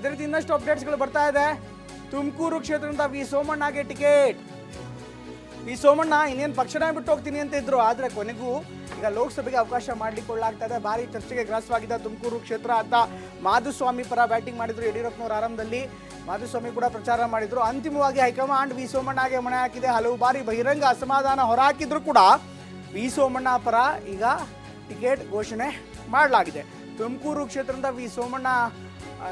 ಅದೇ ರೀತಿ ಇನ್ನಷ್ಟು ಅಪ್ಡೇಟ್ಸ್ಗಳು ಬರ್ತಾ ಇದೆ. ತುಮಕೂರು ಕ್ಷೇತ್ರದಿಂದ ವಿ. ಸೋಮಣ್ಣಗೆ ಟಿಕೆಟ್. ವಿ. ಸೋಮಣ್ಣ ಇನ್ನೇನು ಪಕ್ಷನ ಬಿಟ್ಟು ಹೋಗ್ತೀನಿ ಅಂತ ಇದ್ರು, ಆದರೆ ಕೊನೆಗೂ ಈಗ ಲೋಕಸಭೆಗೆ ಅವಕಾಶ ಮಾಡಲಿಕ್ಕೊಳ್ಳಾಗ್ತಾ ಇದೆ. ಭಾರಿ ಚರ್ಚೆಗೆ ಗ್ರಾಸವಾಗಿದ್ದ ತುಮಕೂರು ಕ್ಷೇತ್ರ ಅಂತ ಮಾಧುಸ್ವಾಮಿ ಪರ ಬ್ಯಾಟಿಂಗ್ ಮಾಡಿದ್ರು ಯಡಿಯೂರಪ್ಪನವರು ಆರಂಭದಲ್ಲಿ. ಮಾಧುಸ್ವಾಮಿ ಕೂಡ ಪ್ರಚಾರ ಮಾಡಿದ್ರು. ಅಂತಿಮವಾಗಿ ಹೈಕಮಾಂಡ್ ವಿ. ಸೋಮಣ್ಣಗೆ ಮಣೆ ಹಾಕಿದೆ. ಹಲವು ಬಾರಿ ಬಹಿರಂಗ ಅಸಮಾಧಾನ ಹೊರಹಾಕಿದ್ರು ಕೂಡ ವಿ. ಸೋಮಣ್ಣ ಪರ ಈಗ ಟಿಕೆಟ್ ಘೋಷಣೆ ಮಾಡಲಾಗಿದೆ. ತುಮಕೂರು ಕ್ಷೇತ್ರದಿಂದ ವಿ ಸೋಮಣ್ಣ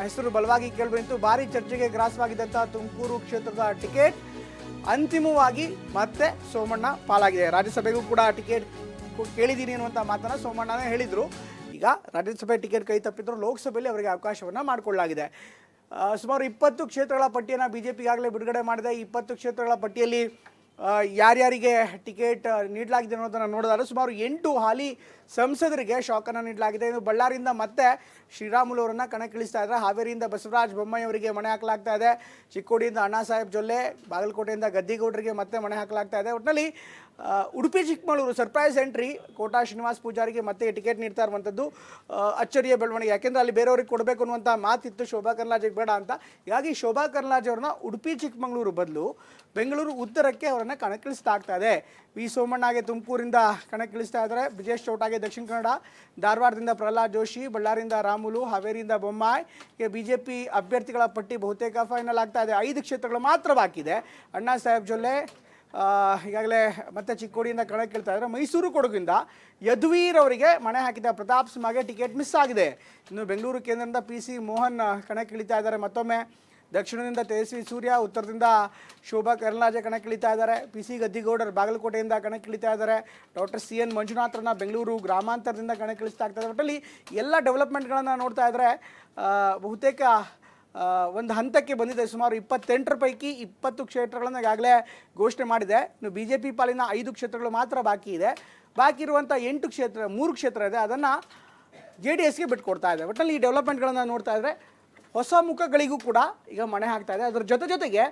ಹೆಸರು ಬಲವಾಗಿ ಕೇಳಿಬಂತು. ಭಾರಿ ಚರ್ಚೆಗೆ ಗ್ರಾಸವಾಗಿದ್ದಂತಹ ತುಮಕೂರು ಕ್ಷೇತ್ರದ ಟಿಕೆಟ್. ಅಂತಿಮವಾಗಿ ಮತ್ತೆ ಸೋಮಣ್ಣ ಪಾಲಾಗಿದೆ. ರಾಜ್ಯಸಭೆಗೂ ಕೂಡ ಟಿಕೆಟ್ ಕೇಳಿದ್ದೀನಿ ಅನ್ನುವಂಥ ಮಾತನ್ನ ಸೋಮಣ್ಣನೇ ಹೇಳಿದರು. ಈಗ ರಾಜ್ಯಸಭೆ ಟಿಕೆಟ್ ಕೈ ತಪ್ಪಿದ್ರು ಲೋಕಸಭೆಯಲ್ಲಿ ಅವರಿಗೆ ಅವಕಾಶವನ್ನು ಮಾಡಿಕೊಳ್ಳಲಾಗಿದೆ. ಸುಮಾರು ಇಪ್ಪತ್ತು ಕ್ಷೇತ್ರಗಳ ಪಟ್ಟಿಯನ್ನು ಬಿ ಜೆ ಪಿಗಾಗಲೇ ಬಿಡುಗಡೆ ಮಾಡಿದೆ. ಇಪ್ಪತ್ತು ಕ್ಷೇತ್ರಗಳ ಪಟ್ಟಿಯಲ್ಲಿ ಯಾರ್ಯಾರಿಗೆ ಟಿಕೆಟ್ ನೀಡಲಾಗಿದೆ ಅನ್ನೋದನ್ನು ನೋಡಿದಾಗ ಸುಮಾರು ಎಂಟು ಹಾಲಿ ಸಂಸದರಿಗೆ ಶಾಕನ್ನು ನೀಡಲಾಗಿದೆ. ಇನ್ನು ಬಳ್ಳಾರಿಯಿಂದ ಮತ್ತೆ ಶ್ರೀರಾಮುಲು ಅವರನ್ನು ಕಣಕ್ಕಿಳಿಸ್ತಾ ಇದ್ದಾರೆ. ಹಾವೇರಿಯಿಂದ ಬಸವರಾಜ ಬೊಮ್ಮಾಯಿ ಅವರಿಗೆ ಮಣೆ ಹಾಕಲಾಗ್ತಾ ಇದೆ. ಚಿಕ್ಕೋಡಿಯಿಂದ ಅಣ್ಣಾ ಸಾಹೇಬ್ ಜೊಲ್ಲೆ, ಬಾಗಲಕೋಟೆಯಿಂದ ಗದ್ದಿಗೌಡರಿಗೆ ಮತ್ತೆ ಮಣೆ ಹಾಕಲಾಗ್ತಾ ಇದೆ. ಒಟ್ಟಿನಲ್ಲಿ ಉಡುಪಿ ಚಿಕ್ಕಮಗಳೂರು ಸರ್ಪ್ರೈಸ್ ಎಂಟ್ರಿ ಕೋಟಾ ಶ್ರೀನಿವಾಸ್ ಪೂಜಾರಿಗೆ ಮತ್ತೆ ಟಿಕೆಟ್ ನೀಡ್ತಾ ಇರುವಂಥದ್ದು ಅಚ್ಚರಿಯ ಬೆಳವಣಿಗೆ. ಯಾಕೆಂದರೆ ಅಲ್ಲಿ ಬೇರೆಯವ್ರಿಗೆ ಕೊಡಬೇಕು ಅನ್ನುವಂಥ ಮಾತಿತ್ತು ಶೋಭಾ ಕರ್ನಾಜಿಗೆ ಬೇಡ ಅಂತ. ಹೀಗಾಗಿ ಶೋಭಾ ಕರ್ನಾಜ್ ಅವ್ರನ್ನ ಉಡುಪಿ ಚಿಕ್ಕಮಗಳೂರು ಬದಲು ಬೆಂಗಳೂರು ಉತ್ತರಕ್ಕೆ ಅವರನ್ನ ಕಣಕ್ಕಿಳಿಸ್ತಾ ಆಗ್ತಾ ಇದೆ. ವಿ. ಸೋಮಣ್ಣಗೆ ತುಮಕೂರಿಂದ ಕಣಕ್ಕಿಳಿಸ್ತಾ ಇದ್ದಾರೆ. ಬ್ರಿಜೇಶ್ ಚೌಟಾಗೆ ದಕ್ಷಿಣ ಕನ್ನಡ, ಧಾರವಾಡದಿಂದ ಪ್ರಹ್ಲಾದ್ ಜೋಶಿ, ಬಳ್ಳಾರಿಯಿಂದ ರಾಮುಲು, ಹಾವೇರಿಯಿಂದ ಬೊಮ್ಮಾಯ್ ಈಗ ಬಿ ಜೆ ಪಿ ಅಭ್ಯರ್ಥಿಗಳ ಪಟ್ಟಿ ಬಹುತೇಕ ಫೈನಲ್ ಆಗ್ತಾ ಇದೆ. ಐದು ಕ್ಷೇತ್ರಗಳು ಮಾತ್ರ ಬಾಕಿದೆ ಅಣ್ಣಾ ಸಾಹೇಬ್ ಜೊಲ್ಲೆ ಈಗಾಗಲೇ ಮತ್ತೆ ಚಿಕ್ಕೋಡಿಯಿಂದ ಕಣಕ್ಕಿಳ್ತಾ ಇದ್ದಾರೆ. ಮೈಸೂರು ಕೊಡಗಿಂದ ಯದುವೀರ್ ಅವರಿಗೆ ಮಣೆ ಹಾಕಿದ ಪ್ರತಾಪ್ ಸಿಂಹಗೆ ಟಿಕೆಟ್ ಮಿಸ್ ಆಗಿದೆ. ಇನ್ನು ಬೆಂಗಳೂರು ಕೇಂದ್ರದಿಂದ ಪಿ ಸಿ ಮೋಹನ್ ಕಣಕ್ಕಿಳಿತಾ ಇದ್ದಾರೆ ಮತ್ತೊಮ್ಮೆ. ದಕ್ಷಿಣದಿಂದ ತೇಜಸ್ವಿ ಸೂರ್ಯ, ಉತ್ತರದಿಂದ ಶೋಭಾ ಕರ್ನಾಜ ಕಣಕ್ಕಿಳಿತಾ ಇದ್ದಾರೆ. ಪಿ ಸಿ ಗದ್ದಿಗೌಡರ್ ಬಾಗಲಕೋಟೆಯಿಂದ ಕಣಕ್ಕಿಳಿತಾ ಇದ್ದಾರೆ. ಡಾಕ್ಟರ್ ಸಿ ಎನ್ ಮಂಜುನಾಥರನ್ನ ಬೆಂಗಳೂರು ಗ್ರಾಮಾಂತರದಿಂದ ಕಣಕ್ಕಿಳಿಸ್ತಾ ಆಗ್ತದೆ ಒಟ್ಟಲ್ಲಿ ಎಲ್ಲ ಡೆವಲಪ್ಮೆಂಟ್ಗಳನ್ನು ನೋಡ್ತಾ ಇದ್ದರೆ. ಬಹುತೇಕ ಒಂದು ಹಂತಕ್ಕೆ ಬಂದಿದೆ. ಸುಮಾರು ಇಪ್ಪತ್ತೆಂಟರ ಪೈಕಿ ಇಪ್ಪತ್ತು ಕ್ಷೇತ್ರಗಳನ್ನು ಈಗಾಗಲೇ ಘೋಷಣೆ ಮಾಡಿದೆ. ಇನ್ನು ಬಿ ಜೆ ಪಿ ಪಾಲಿನ ಐದು ಕ್ಷೇತ್ರಗಳು ಮಾತ್ರ ಬಾಕಿ ಇದೆ. ಬಾಕಿ ಇರುವಂಥ ಎಂಟು ಕ್ಷೇತ್ರ, ಮೂರು ಕ್ಷೇತ್ರ ಇದೆ. ಅದನ್ನು ಜೆ ಡಿ ಎಸ್ಗೆ ಬಿಟ್ಕೊಡ್ತಾ ಇದೆ. ಒಟ್ಟಲ್ಲಿ ಈ ಡೆವಲಪ್ಮೆಂಟ್ಗಳನ್ನು ನೋಡ್ತಾ ಇದ್ದರೆ. ಹೊಸ ಮುಖಗಳಿಗೂ ಕೂಡ ಈಗ ಮಣೆ ಹಾಕ್ತಾ ಇದೆ. ಅದರ ಜೊತೆ ಜೊತೆಗೆ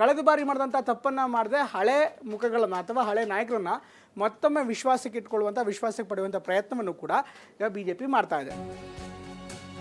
ಕಳೆದ ಬಾರಿ ಮಾಡಿದಂಥ ತಪ್ಪನ್ನು ಮಾಡದೆ ಹಳೆ ಮುಖಗಳನ್ನು ಅಥವಾ ಹಳೆ ನಾಯಕರನ್ನ ಮತ್ತೊಮ್ಮೆ ವಿಶ್ವಾಸಕ್ಕೆ ಇಟ್ಕೊಳ್ಳುವಂಥ ವಿಶ್ವಾಸಕ್ಕೆ ಪಡೆಯುವಂಥ ಪ್ರಯತ್ನವನ್ನು ಕೂಡ ಈಗ ಬಿ ಜೆ ಪಿ ಮಾಡ್ತಾ ಇದೆ.